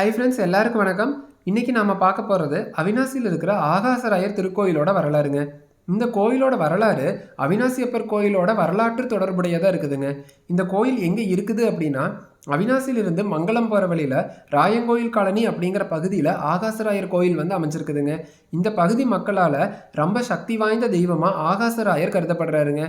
Hi friends எல்லாருக்கும் வணக்கம். இன்றைக்கி நாம் பார்க்க போகிறது அவினாசியில் இருக்கிற ஆகாசராயர் திருக்கோயிலோட வரலாறுங்க. இந்த கோயிலோட வரலாறு அவினாசியப்பர் கோயிலோட வரலாற்று தொடர்புடையதாக இருக்குதுங்க. இந்த கோயில் எங்கே இருக்குது அப்படின்னா அவினாசியிலிருந்து மங்களம் போகிற வழியில் ராயங்கோயில் காலனி அப்படிங்கிற பகுதியில் ஆகாசராயர் கோயில் வந்து அமைஞ்சிருக்குதுங்க. இந்த பகுதி மக்களால் ரொம்ப சக்தி வாய்ந்த தெய்வமாக ஆகாசராயர் கருதப்படுறாருங்க.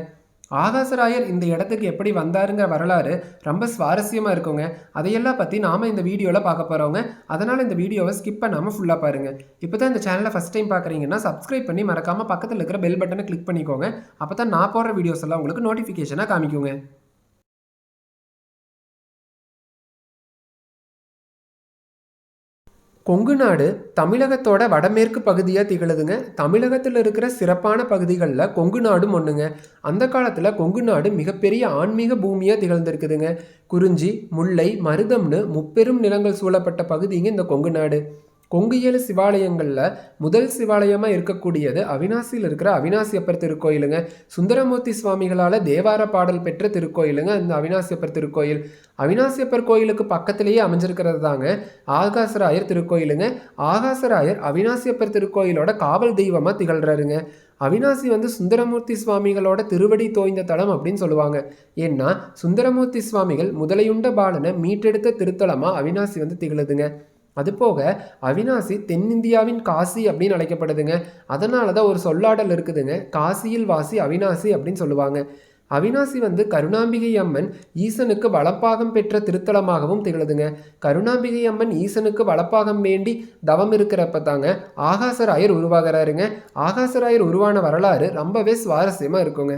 ஆகாசராயர் இந்த இடத்துக்கு எப்படி வந்தாருங்கிற வரலாறு ரொம்ப சுவாரஸ்யமாக இருக்குங்க. அதையெல்லாம் பற்றி நாம் இந்த வீடியோவில் பார்க்க போகிறோங்க அதனால் இந்த வீடியோவை ஸ்கிப் பண்ணாமல் ஃபுல்லாக பாருங்கள் இப்போ தான் இந்த சேனலை ஃபஸ்ட் டைம் பார்க்குறீங்கன்னா சப்ஸ்கிரைப் பண்ணி மறக்காமல் பக்கத்தில் இருக்கிற பெல் பட்டனை கிளிக் பண்ணிக்கோங்க. அப்போ தான் நான் போடுற வீடியோஸ் எல்லாம் உங்களுக்கு நோட்டிஃபிகேஷனாக காமிக்குங்க. கொங்கு நாடு தமிழகத்தோட வடமேற்கு பகுதியாக திகழுதுங்க. தமிழகத்தில் இருக்கிற சிறப்பான பகுதிகளில் கொங்கு நாடும் ஒன்றுங்க அந்த காலத்தில் கொங்கு நாடு மிகப்பெரிய ஆன்மீக பூமியாக திகழ்ந்திருக்குதுங்க. குறிஞ்சி முல்லை மருதம்னு முப்பெரும் நிலங்கள் சூழப்பட்ட பகுதிங்க இந்த கொங்கு நாடு. கொங்கு சிவாலயங்களில் முதல் சிவாலயமாக இருக்கக்கூடியது அவினாசியில் இருக்கிற அவினாசியப்பர் திருக்கோயிலுங்க. சுந்தரமூர்த்தி சுவாமிகளால் தேவார பாடல் பெற்ற திருக்கோயிலுங்க இந்த அவினாசியப்பர் திருக்கோயில். அவினாசியப்பர் கோயிலுக்கு பக்கத்திலேயே அமைஞ்சிருக்கிறது தாங்க ஆகாசராயர் திருக்கோயிலுங்க. ஆகாசராயர் அவினாசியப்பர் திருக்கோயிலோட காவல் தெய்வமாக திகழ்கிறாருங்க அவினாசி வந்து சுந்தரமூர்த்தி சுவாமிகளோட திருவடி தோய்ந்த தலம் அப்படின்னு சொல்லுவாங்க. ஏன்னா சுந்தரமூர்த்தி சுவாமிகள் முதலையுண்ட பாலனை மீட்டெடுத்த திருத்தலமாக அவினாசி வந்து திகழுதுங்க. அதுபோக அவினாசி தென்னிந்தியாவின் காசி அப்படின்னு அழைக்கப்படுதுங்க. அதனால தான் ஒரு சொல்லாடல் இருக்குதுங்க. காசியில் வாசி அவினாசி அப்படின்னு சொல்லுவாங்க. அவினாசி வந்து கருணாம்பிகை அம்மன் ஈசனுக்கு வளப்பாகம் பெற்ற திருத்தலமாகவும் திகழுதுங்க. கருணாம்பிகை அம்மன் ஈசனுக்கு வளப்பாகம் வேண்டி தவம் இருக்கிறப்ப தாங்க ஆகாசராயர் உருவாகிறாருங்க. ஆகாசராயர் உருவான வரலாறு ரொம்பவே சுவாரஸ்யமாக இருக்குங்க.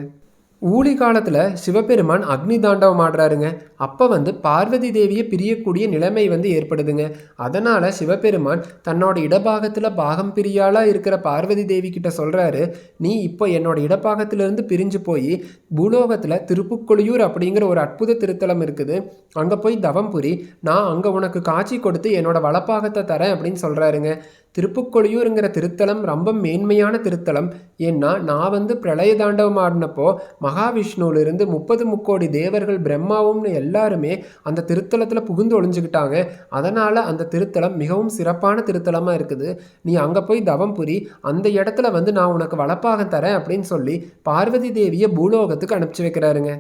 ஊழி காலத்தில் சிவபெருமான் அக்னி தாண்டவம் ஆடுறாருங்க. அப்போ வந்து பார்வதி தேவியை பிரியக்கூடிய நிலைமை வந்து ஏற்படுதுங்க. அதனால் சிவபெருமான் தன்னோட இடபாகத்தில் பாகம் பிரியாளாக இருக்கிற பார்வதி தேவி கிட்ட சொல்கிறாரு நீ இப்போ என்னோட இடப்பாகத்திலிருந்து பிரிஞ்சு போய் பூலோகத்தில் திருப்புக்கொழியூர் அப்படிங்கிற ஒரு அற்புத திருத்தலம் இருக்குது. அங்கே போய் தவம் புரி நான் அங்கே உனக்கு காட்சி கொடுத்து என்னோட வளப்பாகத்தை தரேன் அப்படின்னு சொல்கிறாருங்க திருப்புக்கொழியூருங்கிற திருத்தலம் ரொம்ப மேன்மையான திருத்தலம். ஏன்னா நான் வந்து பிரளய தாண்டவம் ஆடினப்போ மகாவிஷ்ணுவிலிருந்து முப்பது முக்கோடி தேவர்கள் பிரம்மாவும்னு எல்லாருமே அந்த திருத்தலத்தில் புகுந்து ஒளிஞ்சுக்கிட்டாங்க. அதனால் அந்த திருத்தலம் மிகவும் சிறப்பான திருத்தலமாக இருக்குது. நீ அங்கே போய் தவம் புரி அந்த இடத்துல வந்து நான் உனக்கு வளப்பாக தரேன் அப்படின்னு சொல்லி பார்வதி தேவியை பூலோகத்துக்கு அனுப்பிச்சி வைக்கிறாருங்க.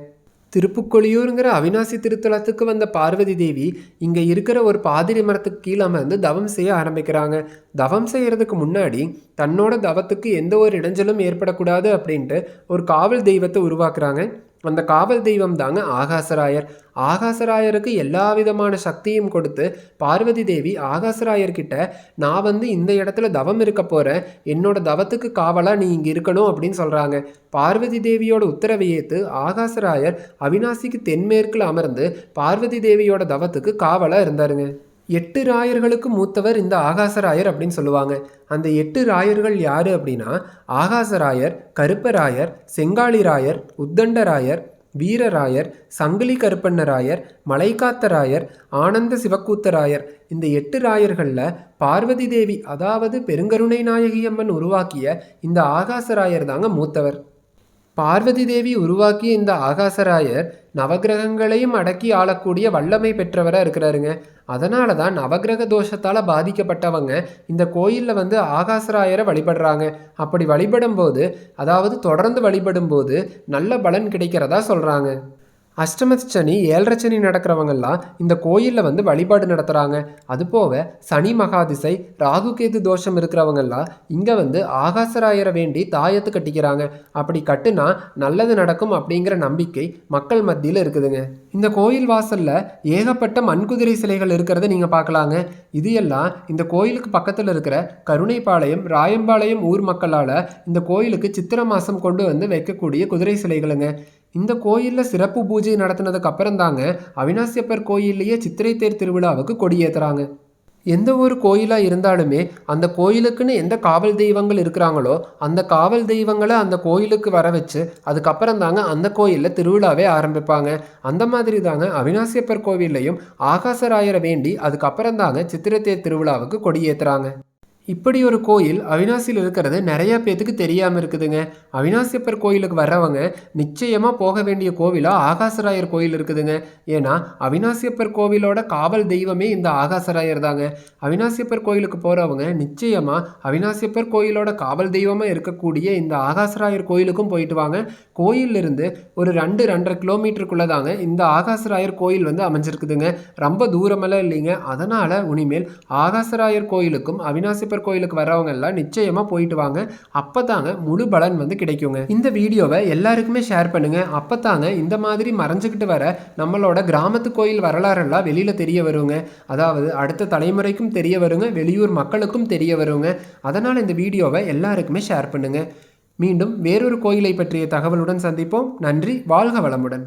திருப்புக்கொழியூருங்கிற அவினாசி திருத்தலத்துக்கு வந்த பார்வதி தேவி இங்கே இருக்கிற ஒரு பாதிரி மரத்துக்கு கீழே அமர்ந்து தவம் செய்ய ஆரம்பிக்கிறாங்க. தவம் செய்கிறதுக்கு முன்னாடி தன்னோட தவத்துக்கு எந்த ஒரு இடைஞ்சலும் ஏற்படக்கூடாது அப்படின்ட்டு ஒரு காவல் தெய்வத்தை உருவாக்குறாங்க. அந்த காவல் தெய்வம் தாங்க ஆகாசராயர். ஆகாசராயருக்கு எல்லா விதமான சக்தியும் கொடுத்து பார்வதி தேவி ஆகாசராயர்கிட்ட நான் வந்து இந்த இடத்துல தவம் இருக்க போகிறேன் என்னோட தவத்துக்கு காவலாக நீ இங்கே இருக்கணும் அப்படின்னு சொல்கிறாங்க பார்வதி தேவியோட உத்தரவை ஏற்று ஆகாசராயர் அவினாசிக்கு தென்மேற்கில் அமர்ந்து பார்வதி தேவியோட தவத்துக்கு காவலாக இருந்தாருங்க. எட்டு ராயர்களுக்கு மூத்தவர் இந்த ஆகாசராயர் அப்படின்னு சொல்லுவாங்க. அந்த எட்டு ராயர்கள் யார் அப்படின்னா ஆகாசராயர் கருப்பராயர் செங்காளிராயர் உத்தண்டராயர் வீரராயர் சங்கிலி கருப்பண்ணராயர் மலைக்காத்தராயர் ஆனந்த சிவக்கூத்தராயர். இந்த எட்டு ராயர்களில் பார்வதி தேவி அதாவது பெருங்கருணை நாயகி அம்மன் உருவாக்கிய இந்த ஆகாசராயர் தாங்க மூத்தவர். பார்வதி தேவி உருவாக்கிய இந்த ஆகாசராயர் நவகிரகங்களையும் அடக்கி ஆளக்கூடிய வல்லமை பெற்றவராக இருக்கிறாருங்க. அதனால தான் நவகிரக தோஷத்தால் பாதிக்கப்பட்டவங்க இந்த கோயிலில் வந்து ஆகாசராயரை வழிபடுறாங்க. அப்படி வழிபடும் போது அதாவது தொடர்ந்து வழிபடும் போது நல்ல பலன் கிடைக்கிறதா சொல்கிறாங்க அஷ்டமதி சனி ஏழரை சனி நடக்கிறவங்கெல்லாம் இந்த கோயிலில் வந்து வழிபாடு நடத்துகிறாங்க அதுபோக சனி மகாதிசை ராகு கேது தோஷம் இருக்கிறவங்கெல்லாம் இங்கே வந்து ஆகாசராயரை வேண்டி தாயத்து கட்டிக்கிறாங்க. அப்படி கட்டுனா நல்லது நடக்கும் அப்படிங்கிற நம்பிக்கை மக்கள் மத்தியில் இருக்குதுங்க. இந்த கோயில் வாசலில் ஏகப்பட்ட மண்குதிரை சிலைகள் இருக்கிறத நீங்கள் பார்க்கலாங்க. இது எல்லாம் இந்த கோயிலுக்கு பக்கத்தில் இருக்கிற கருணைப்பாளையம் ராயம்பாளையம் ஊர் மக்களால் இந்த கோயிலுக்கு சித்திர மாதம் கொண்டு வந்து வைக்கக்கூடிய குதிரை சிலைகளுங்க. இந்த கோயிலில் சிறப்பு பூஜை நடத்தினதுக்கு அப்புறம் தாங்க அவினாசியப்பர் கோயில்லையே சித்திரை தேர் திருவிழாவுக்கு கொடியேற்றுறாங்க எந்த ஒரு கோயிலாக இருந்தாலுமே அந்த கோயிலுக்குன்னு எந்த காவல் தெய்வங்கள் இருக்கிறாங்களோ அந்த காவல் தெய்வங்களை அந்த கோயிலுக்கு வர வச்சு அதுக்கப்புறம் தாங்க அந்த கோயிலில் திருவிழாவே ஆரம்பிப்பாங்க. அந்த மாதிரி தாங்க அவினாசியப்பர் கோவில்லையும் ஆகாசராயரை வேண்டி அதுக்கப்புறம் தாங்க சித்திரத்தேர் திருவிழாவுக்கு கொடியேற்றுறாங்க இப்படி ஒரு கோயில் அவினாசியில் இருக்கிறது நிறைய பேத்துக்கு தெரியாமல் இருக்குதுங்க. அவினாசியப்பர் கோயிலுக்கு வர்றவங்க நிச்சயமாக போக வேண்டிய கோவிலாக ஆகாசராயர் கோயில் இருக்குதுங்க. ஏன்னா அவினாசியப்பர் கோவிலோட காவல் தெய்வமே இந்த ஆகாசராயர் தாங்க. அவினாசியப்பர் கோயிலுக்கு போகிறவங்க நிச்சயமாக அவினாசியப்பர் கோயிலோட காவல் தெய்வமாக இருக்கக்கூடிய இந்த ஆகாசராயர் கோயிலுக்கும் போயிட்டு வாங்க. கோயிலிருந்து ஒரு ரெண்டு ரெண்டரை கிலோமீட்டருக்குள்ளே தாங்க இந்த ஆகாசராயர் கோயில் வந்து அமைஞ்சிருக்குதுங்க. ரொம்ப தூரமெல்லாம் இல்லைங்க. அதனால் இனிமேல் ஆகாசராயர் கோயிலுக்கும் அவினாசிப்பர் கோயிலுக்கு வரவங்க எல்லாம் நிச்சயமாக போயிட்டு வாங்க. அப்போ தாங்க முழு பலன் வந்து கிடைக்குங்க. இந்த வீடியோவை எல்லாருக்குமே ஷேர் பண்ணுங்க. அப்போ தாங்க இந்த மாதிரி மறைஞ்சுக்கிட்டு வர நம்மளோட கிராமத்து கோயில் வரலாறெல்லாம் வெளியில் தெரிய வருங்க. அதாவது அடுத்த தலைமுறைக்கும் தெரிய வருங்க. வெளியூர் மக்களுக்கும் தெரிய வருங்க. அதனால் இந்த வீடியோவை எல்லாருக்குமே ஷேர் பண்ணுங்க. மீண்டும் வேறொரு கோயிலை பற்றிய தகவலுடன் சந்திப்போம். நன்றி. வாழ்க வளமுடன்.